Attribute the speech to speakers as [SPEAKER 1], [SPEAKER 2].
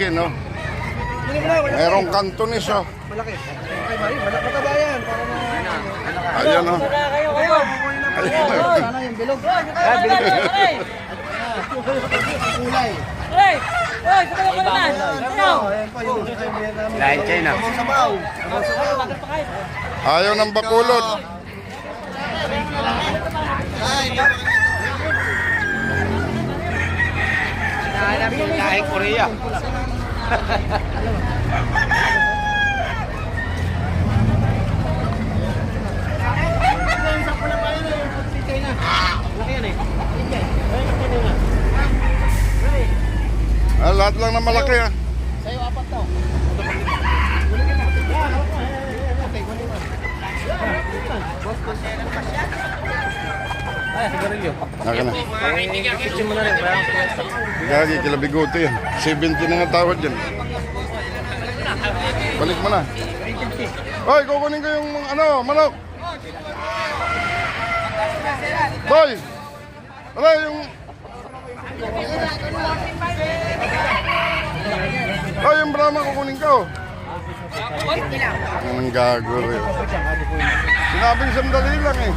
[SPEAKER 1] Kin, no? Merong kantonis, oh.
[SPEAKER 2] Malaki. Okay, Mari, malaki mataba yan. Para na...
[SPEAKER 1] Ayan, oh. Ayun.
[SPEAKER 2] Sana yung bilog.
[SPEAKER 3] Ah, bilog.
[SPEAKER 2] Kulay.
[SPEAKER 3] Ano?
[SPEAKER 2] Ayan.
[SPEAKER 4] Lain China.
[SPEAKER 2] Ang sabaw.
[SPEAKER 1] Ayaw ng
[SPEAKER 4] yung lahi Korea.
[SPEAKER 1] Ah, lahat lang na malaki, ah.
[SPEAKER 2] Sa'yo, apat to.
[SPEAKER 1] Naka na.
[SPEAKER 4] Kitchen mo na
[SPEAKER 1] Gagi, kila bigote yan. 70 na nga tawad yan. Balik mo na. Hoy, kukunin ko yung ano, manok. Boy! Wala yung... Hoy, yung Brahma kukunin ko. Anong gago rin. Sinabing sandali lang eh.